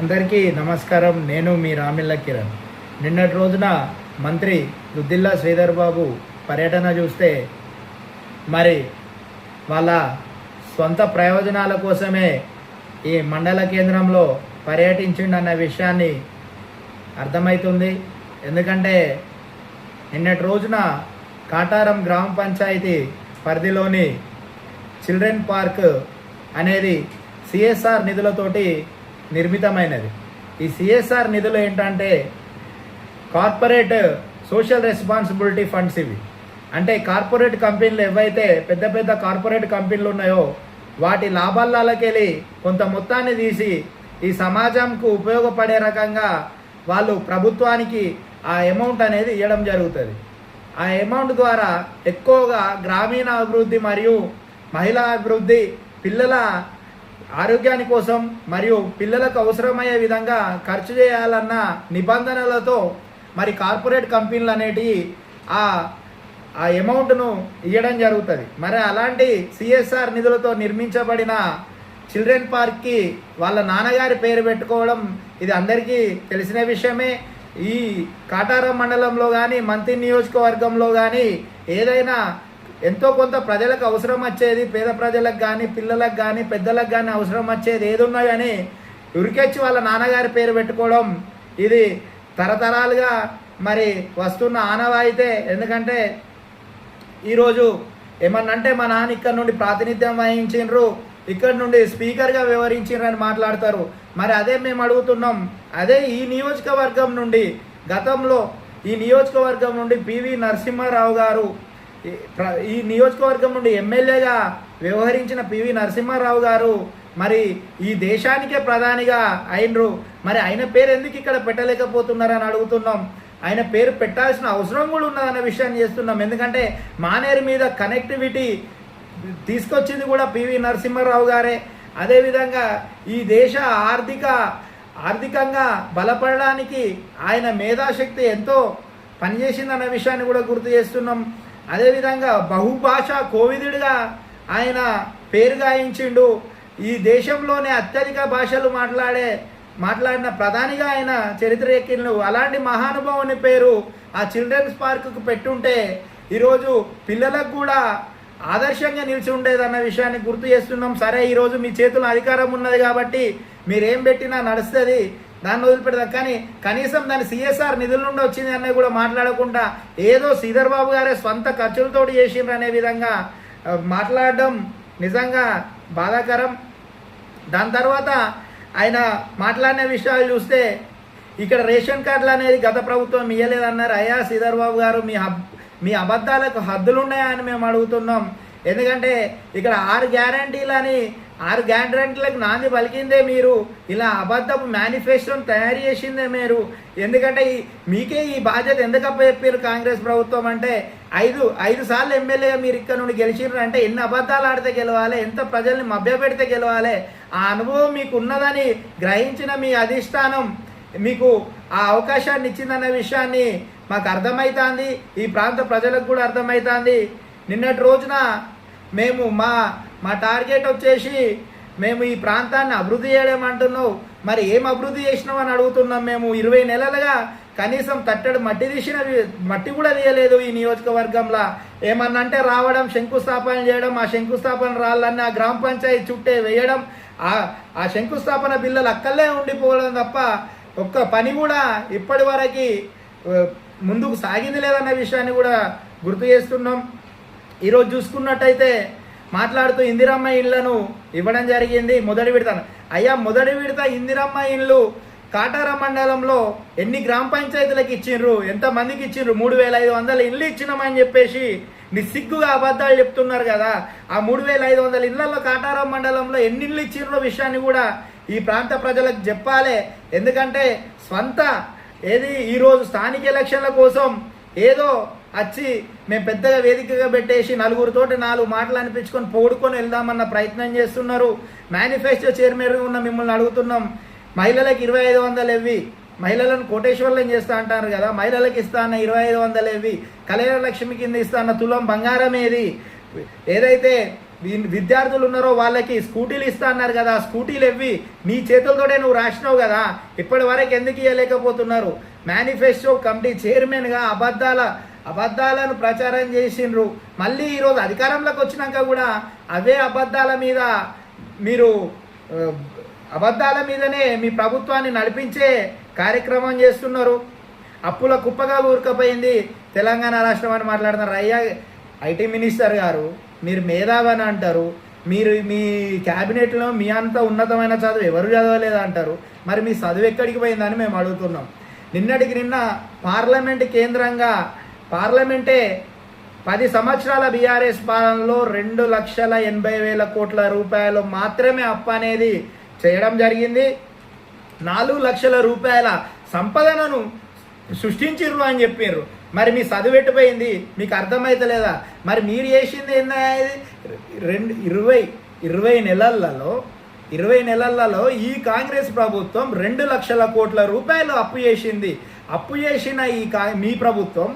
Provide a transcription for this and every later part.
అందరికీ నమస్కారం. నేను మీ రామిల్ల కిరణ్. నిన్నటి రోజున మంత్రి దుద్దిల్లా శ్రీధర్ బాబు పర్యటన చూస్తే మరి వాళ్ళ సొంత ప్రయోజనాల కోసమే ఈ మండల కేంద్రంలో పర్యటించిండన్న విషయాన్ని అర్థమవుతుంది ఎందుకంటే నిన్నటి రోజున కాటారం గ్రామ పంచాయతీ పరిధిలోని చిల్డ్రన్ పార్క్ అనేది సిఎస్ఆర్ నిధులతోటి నిర్మితమైనది. ఈ సిఎస్ఆర్ నిధులు ఏంటంటే కార్పొరేట్ సోషల్ రెస్పాన్సిబిలిటీ ఫండ్స్ ఇవి. అంటే కార్పొరేట్ కంపెనీలు ఏవైతే పెద్ద పెద్ద కార్పొరేట్ కంపెనీలు ఉన్నాయో వాటి లాభాలకెళ్ళి కొంత మొత్తాన్ని తీసి ఈ సమాజంకు ఉపయోగపడే రకంగా వాళ్ళు ప్రభుత్వానికి ఆ అమౌంట్ అనేది ఇవ్వడం జరుగుతుంది. ఆ అమౌంట్ ద్వారా ఎక్కువగా గ్రామీణ అభివృద్ధి మరియు మహిళా అభివృద్ధి పిల్లల ఆరోగ్యాని కోసం మరియు పిల్లలకు అవసరమయ్యే విధంగా ఖర్చు చేయాలన్న నిబంధనలతో మరి కార్పొరేట్ కంపెనీలు అనేటివి ఆ ఆ అమౌంట్ను ఇవ్వడం జరుగుతుంది. మరి అలాంటి సిఎస్ఆర్ నిధులతో నిర్మించబడిన చిల్డ్రన్ పార్క్కి వాళ్ళ నాన్నగారి పేరు పెట్టుకోవడం ఇది అందరికీ తెలిసిన విషయమే. ఈ కాటారం మండలంలో కానీ మంత్రి నియోజకవర్గంలో కానీ ఏదైనా ఎంతో కొంత ప్రజలకు అవసరం వచ్చేది పేద ప్రజలకు కానీ పిల్లలకు కానీ పెద్దలకు కానీ అవసరం వచ్చేది ఏదున్నా కానీ ఉరికెచ్చి వాళ్ళ నాన్నగారి పేరు పెట్టుకోవడం. ఇది తరతరాలుగా మరి వస్తున్న ఆనవాయితే. ఎందుకంటే ఈరోజు ఏమన్నంటే మా నాన్న ఇక్కడ నుండి ప్రాతినిధ్యం వహించిండ్రు. ఇక్కడ నుండి స్పీకర్గా వ్యవహరించిండ్రు అని మాట్లాడతారు. మరి అదే మేము అడుగుతున్నాం. అదే ఈ నియోజకవర్గం నుండి గతంలో ఈ నియోజకవర్గం నుండి పివి నరసింహారావు గారు ఈ ప్ర- ఈ నియోజకవర్గం నుండి ఎమ్మెల్యేగా వ్యవహరించిన పివి నరసింహారావు గారు మరి ఈ దేశానికే ప్రధానిగా అయినరు. మరి ఆయన పేరు ఎందుకు ఇక్కడ పెట్టలేకపోతున్నారని అడుగుతున్నాం. ఆయన పేరు పెట్టాల్సిన అవసరం కూడా ఉన్నదన్న విషయాన్ని చేస్తున్నాం. ఎందుకంటే మానేరు మీద కనెక్టివిటీ తీసుకొచ్చింది కూడా పివి నరసింహారావు గారే. అదేవిధంగా ఈ దేశ ఆర్థిక ఆర్థికంగా బలపడడానికి ఆయన మేధాశక్తి ఎంతో పనిచేసిందన్న విషయాన్ని కూడా గుర్తు చేస్తున్నాం. అదేవిధంగా బహుభాష కోవిదుడిగా ఆయన పేరు గాయించిండు. ఈ దేశంలోనే అత్యధిక భాషలు మాట్లాడే మాట్లాడిన ప్రధానిగా ఆయన చరిత్ర ఎక్కిండు. అలాంటి మహానుభావుని పేరు ఆ చిల్డ్రన్స్ పార్కుకు పెట్టుంటే ఈరోజు పిల్లలకు కూడా ఆదర్శంగా నిలిచి ఉండేదన్న విషయాన్ని గుర్తు చేస్తున్నాం. సరే ఈరోజు మీ చేతుల్లో అధికారం ఉన్నది కాబట్టి మీరేం పెట్టినా నడుస్తుంది. దాన్ని వదిలిపెడతాం కానీ కనీసం దాని సిఎస్ఆర్ నిధుల నుండి వచ్చింది అన్నది కూడా మాట్లాడకుండా ఏదో శ్రీధర్ బాబు గారే స్వంత ఖర్చులతో చేసిండ్రు అనే విధంగా మాట్లాడడం నిజంగా బాధాకరం. దాని తర్వాత ఆయన మాట్లాడిన విషయాలు చూస్తే ఇక్కడ రేషన్ కార్డులు అనేది గత ప్రభుత్వం ఇవ్వలేదన్నారు అయ్యా శ్రీధర్ బాబు గారు మీ హబ్ మీ అబద్ధాలకు హద్దులున్నాయా అని మేము అడుగుతున్నాం. ఎందుకంటే ఇక్కడ ఆరు గ్యారంటీలని ఆరు గ్యారంటీలకు నాంది పలికిందే మీరు. ఇలా అబద్ధపు మేనిఫెస్టోని తయారు చేసిందే మీరు. ఎందుకంటే ఈ మీకే ఈ బాధ్యత ఎందుకు అప్పచెప్పారు కాంగ్రెస్ ప్రభుత్వం అంటే ఐదు ఐదు సార్లు ఎమ్మెల్యేగా మీరు ఇక్కడ నుండి గెలిచినారు అంటే ఎన్ని అబద్ధాలు ఆడితే గెలవాలి ఎంత ప్రజల్ని మభ్యపెడితే గెలవాలి ఆ అనుభవం మీకు ఉన్నదని గ్రహించిన మీ అధిష్టానం మీకు ఆ అవకాశాన్ని ఇచ్చిందన్న విషయాన్ని మాకు అర్థమవుతుంది ఈ ప్రాంత ప్రజలకు కూడా అర్థమవుతుంది నిన్నటి రోజున మేము మా మా టార్గెట్ వచ్చేసి మేము ఈ ప్రాంతాన్ని అభివృద్ధి చేయడం అంటున్నావు. మరి ఏం అభివృద్ధి చేసినావు అని అడుగుతున్నాం మేము. ఇరవై నెలలుగా కనీసం తట్టడు మట్టి తీసిన మట్టి కూడా తీయలేదు ఈ నియోజకవర్గంలో. ఏమన్నా అంటే రావడం శంకుస్థాపన చేయడం ఆ శంకుస్థాపన రాళ్ళని ఆ గ్రామ పంచాయతీ చుట్టే వేయడం ఆ శంకుస్థాపన బిల్లలు అక్కర్లే ఉండిపోవడం తప్ప ఒక్క పని కూడా ఇప్పటి వరకు ముందుకు సాగింది లేదన్న విషయాన్ని కూడా గుర్తు చేస్తున్నాం. ఈరోజు చూసుకున్నట్టయితే మాట్లాడుతూ ఇందిరమ్మ ఇళ్ళను ఇవ్వడం జరిగింది. మొదటి విడత. అయ్యా మొదటి విడత ఇందిరమ్మ ఇళ్ళు కాటార మండలంలో ఎన్ని గ్రామ పంచాయతీలకు ఇచ్చిండ్రు? ఎంతమందికి ఇచ్చిండ్రు? మూడు వేల ఐదు వందల ఇళ్ళు ఇచ్చినామని చెప్పేసి నిస్సిగ్గుగా అబద్ధాలు చెప్తున్నారు కదా. ఆ మూడు వేల ఐదు వందల ఇళ్ళలో కాటారం మండలంలో ఎన్ని ఇళ్ళు ఇచ్చిండ్రో విషయాన్ని కూడా ఈ ప్రాంత ప్రజలకు చెప్పాలి. ఎందుకంటే స్వంత ఏది? ఈరోజు స్థానిక ఎలక్షన్ల కోసం ఏదో వచ్చి మేము పెద్దగా వేదికగా పెట్టేసి నలుగురితోటి నాలుగు మాటలు అనిపించుకొని పోడుకొని వెళ్దామన్న ప్రయత్నం చేస్తున్నారు. మేనిఫెస్టో చైర్మన్ ఉన్న మిమ్మల్ని అడుగుతున్నాం. మహిళలకు ఇరవై ఐదు వందలు ఇవ్వి. మహిళలను కోటేశ్వర్లం చేస్తా అంటారు కదా మహిళలకు ఇస్తా అన్న ఇరవై ఐదు వందలు ఇవ్వి. కళ్యాణ లక్ష్మి కింద ఇస్తా అన్న తులం బంగారం ఏది? ఏదైతే విద్యార్థులు ఉన్నారో వాళ్ళకి స్కూటీలు ఇస్తా అన్నారు కదా స్కూటీలు ఇవ్వి. నీ చేతులతోనే నువ్వు రాసినావు కదా ఇప్పటి వరకు ఎందుకు ఇవ్వలేకపోతున్నారు మేనిఫెస్టో కమిటీ చైర్మన్గా అబద్ధాల అబద్ధాలను ప్రచారం చేసిండ్రు. మళ్ళీ ఈరోజు అధికారంలోకి వచ్చినాక కూడా అవే అబద్ధాల మీద మీరు అబద్ధాల మీదనే మీ ప్రభుత్వాన్ని నడిపించే కార్యక్రమం చేస్తున్నారు. అప్పుల కుప్పగా ఊరుకపోయింది తెలంగాణ రాష్ట్రం అని మాట్లాడుతున్నారు. అయ్యా ఐటీ మినిస్టర్ గారు మీరు మేధావని అంటారు. మీరు మీ క్యాబినెట్లో మీ అంత ఉన్నతమైన చదువు ఎవరు చదవలేదు అంటారు. మరి మీ చదువు ఎక్కడికి పోయిందని మేము అడుగుతున్నాం. నిన్నటికి నిన్న పార్లమెంట్ కేంద్రంగా పార్లమెంటే పది సంవత్సరాల బీఆర్ఎస్ పాలనలో రెండు లక్షల ఎనభై వేల కోట్ల రూపాయలు మాత్రమే అప్పు అనేది చేయడం జరిగింది. నాలుగు లక్షల రూపాయల సంపదనను సృష్టించిర్రు అని చెప్పారు మరి మీ చదువెట్టుపోయింది మీకు అర్థమైతలేదా? మరి మీరు చేసింది ఏందా రెండు ఇరవై ఇరవై నెలలలో ఇరవై నెలలలో ఈ కాంగ్రెస్ ప్రభుత్వం రెండు లక్షల కోట్ల రూపాయలు అప్పు చేసింది. అప్పు చేసిన ఈ కా మీ ప్రభుత్వం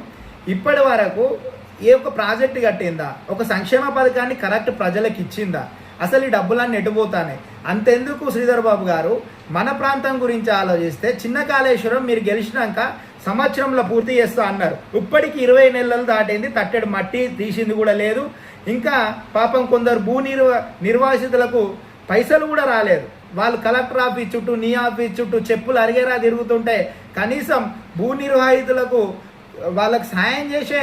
ఇప్పటి వరకు ఏ ఒక ప్రాజెక్ట్ కట్టిందా? ఒక సంక్షేమ పథకాన్ని కరెక్ట్ ప్రజలకు ఇచ్చిందా? అసలు ఈ డబ్బులన్నీ ఎటుపోతానే అంతెందుకు శ్రీధర్ బాబు గారు? మన ప్రాంతం గురించి ఆలోచిస్తే చిన్న కాళేశ్వరం మీరు గెలిచినాక సంవత్సరంలో పూర్తి చేస్తా అన్నారు. ఇప్పటికి ఇరవై నెలలు దాటింది తట్టెడు మట్టి తీసింది కూడా లేదు. ఇంకా పాపం కొందరు భూ నిర్వ నిర్వాసితులకు పైసలు కూడా రాలేదు. వాళ్ళు కలెక్టర్ ఆఫీస్ చుట్టూ నీ ఆఫీస్ చుట్టూ చెప్పులు అరిగేరా తిరుగుతుంటే కనీసం భూ నిర్వాహితులకు వాళ్ళకి సాయం చేసే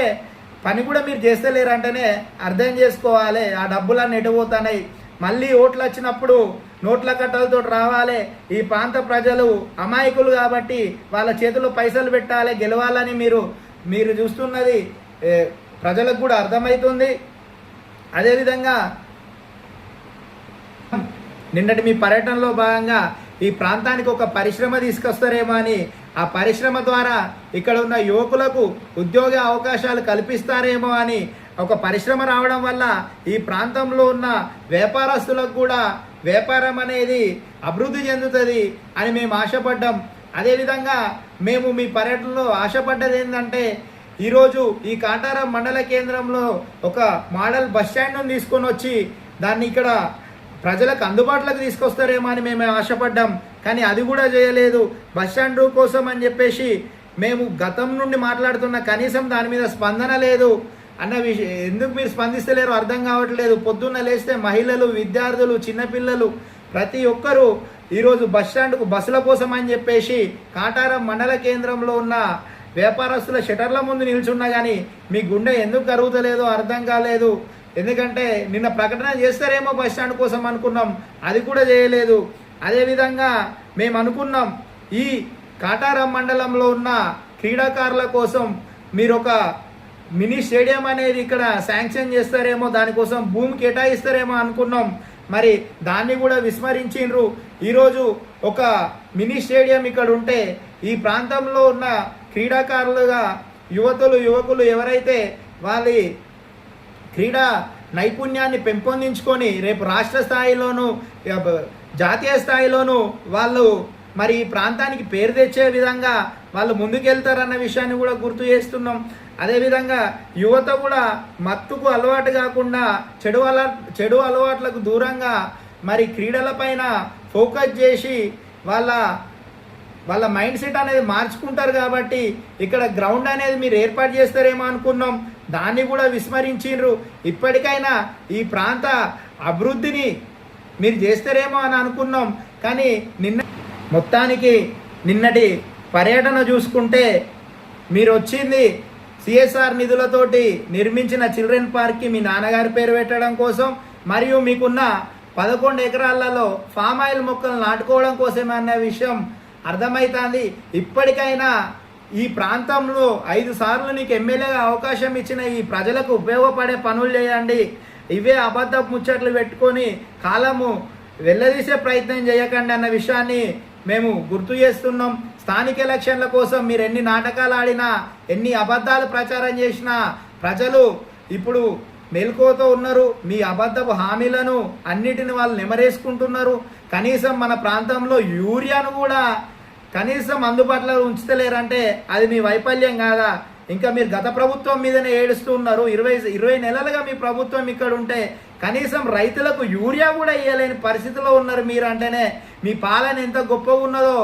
పని కూడా మీరు చేస్తలేరంటేనే అర్థం చేసుకోవాలి. ఆ డబ్బులన్నీ ఎటుపోతున్నాయి మళ్ళీ ఓట్లు వచ్చినప్పుడు నోట్ల కట్టలతో రావాలి. ఈ ప్రాంత ప్రజలు అమాయకులు కాబట్టి వాళ్ళ చేతిలో పైసలు పెట్టాలి గెలవాలని మీరు మీరు చూస్తున్నది ప్రజలకు కూడా అర్థమవుతుంది అదేవిధంగా నిన్నటి మీ పర్యటనలో భాగంగా ఈ ప్రాంతానికి ఒక పరిశ్రమ తీసుకొస్తారేమో అని ఆ పరిశ్రమ ద్వారా ఇక్కడ ఉన్న యువకులకు ఉద్యోగ అవకాశాలు కల్పిస్తారేమో అని ఒక పరిశ్రమ రావడం వల్ల ఈ ప్రాంతంలో ఉన్న వ్యాపారస్తులకు కూడా వ్యాపారం అనేది అభివృద్ధి చెందుతుంది అని మేము ఆశపడ్డాం. అదేవిధంగా మేము మీ పర్యటనలో ఆశపడ్డది ఏంటంటే ఈరోజు ఈ కాటారం మండల కేంద్రంలో ఒక మోడల్ బస్ స్టాండ్ను తీసుకొని వచ్చి దాన్ని ఇక్కడ ప్రజలకు అందుబాటులోకి తీసుకొస్తారేమో అని మేము ఆశపడ్డాం. కానీ అది కూడా చేయలేదు. బస్ స్టాండ్ కోసం అని చెప్పేసి మేము గతం నుండి మాట్లాడుతున్న కనీసం దాని మీద స్పందన లేదు. అన్న విషయం ఎందుకు మీరు స్పందిస్తలేరు అర్థం కావట్లేదు. పొద్దున్న లేస్తే మహిళలు విద్యార్థులు చిన్నపిల్లలు ప్రతి ఒక్కరూ ఈరోజు బస్ స్టాండ్కు బస్సుల కోసం అని చెప్పేసి కాటారం మండల కేంద్రంలో ఉన్న వ్యాపారస్తుల షటర్ల ముందు నిల్చున్నా కానీ మీ గుండె ఎందుకు కరుగుతలేదో అర్థం కాలేదు. ఎందుకంటే నిన్న ప్రకటన చేస్తారేమో బస్ స్టాండ్ కోసం అనుకున్నాం. అది కూడా చేయలేదు. అదేవిధంగా మేము అనుకున్నాం ఈ కాటారం మండలంలో ఉన్న క్రీడాకారుల కోసం మీరు ఒక మినీ స్టేడియం అనేది ఇక్కడ శాంక్షన్ చేస్తారేమో దానికోసం భూమి కేటాయిస్తారేమో అనుకున్నాం. మరి దాన్ని కూడా విస్మరించిండ్రు. ఈరోజు ఒక మినీ స్టేడియం ఇక్కడ ఉంటే ఈ ప్రాంతంలో ఉన్న క్రీడాకారులుగా యువతులు యువకులు ఎవరైతే వాళ్ళ క్రీడా నైపుణ్యాన్ని పెంపొందించుకొని రేపు రాష్ట్ర స్థాయిలోనూ జాతీయ స్థాయిలోనూ వాళ్ళు మరి ఈ ప్రాంతానికి పేరు తెచ్చే విధంగా వాళ్ళు ముందుకెళ్తారన్న విషయాన్ని కూడా గుర్తు చేస్తున్నాం. అదేవిధంగా యువత కూడా మత్తుకు అలవాటు కాకుండా చెడు అల చెడు అలవాట్లకు దూరంగా మరి క్రీడలపైన ఫోకస్ చేసి వాళ్ళ వాళ్ళ మైండ్ సెట్ అనేది మార్చుకుంటారు కాబట్టి ఇక్కడ గ్రౌండ్ అనేది మీరు ఏర్పాటు చేస్తారేమో అనుకున్నాం. దాన్ని కూడా విస్మరించిండ్రు ఇప్పటికైనా ఈ ప్రాంత అభివృద్ధిని మీరు చేస్తారేమో అని అనుకున్నాం. కానీ నిన్న మొత్తానికి నిన్నటి పర్యటన చూసుకుంటే మీరు వచ్చింది సిఎస్ఆర్ నిధులతోటి నిర్మించిన చిల్డ్రన్ పార్క్కి మీ నాన్నగారి పేరు పెట్టడం కోసం మరియు మీకున్న పదకొండు ఎకరాలలో ఫామ్ ఆయిల్ మొక్కలు నాటుకోవడం కోసమే అన్న విషయం అర్థమవుతుంది ఇప్పటికైనా ఈ ప్రాంతంలో ఐదు సార్లు నీకు ఎమ్మెల్యేగా అవకాశం ఇచ్చిన ఈ ప్రజలకు ఉపయోగపడే పనులు చేయండి. ఇవే అబద్ధ ముచ్చట్లు పెట్టుకొని కాలము వెళ్ళదీసే ప్రయత్నం చేయకండి అన్న విషయాన్ని మేము గుర్తు చేస్తున్నాం. స్థానిక ఎలక్షన్ల కోసం మీరు ఎన్ని నాటకాలు ఆడినా ఎన్ని అబద్ధాలు ప్రచారం చేసినా ప్రజలు ఇప్పుడు మెలకువతో ఉన్నారు మీ అబద్ధపు హామీలను అన్నిటిని వాళ్ళు నెమరేసుకుంటున్నారు. కనీసం మన ప్రాంతంలో యూరియాను కూడా కనీసం అందుబాటులో ఉంచుతలేరంటే అది మీ వైఫల్యం కాదా? ఇంకా మీరు గత ప్రభుత్వం మీదనే ఏడుస్తూ ఉన్నారు. ఇరవై ఇరవై నెలలుగా మీ ప్రభుత్వం ఇక్కడ ఉంటే కనీసం రైతులకు యూరియా కూడా ఇవ్వలేని పరిస్థితిలో ఉన్నారు మీరు అంటేనే మీ పాలన ఎంత గొప్పగా ఉన్నదో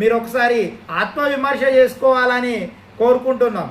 మీరు ఒకసారి ఆత్మవిమర్శ చేసుకోవాలని కోరుకుంటున్నాం.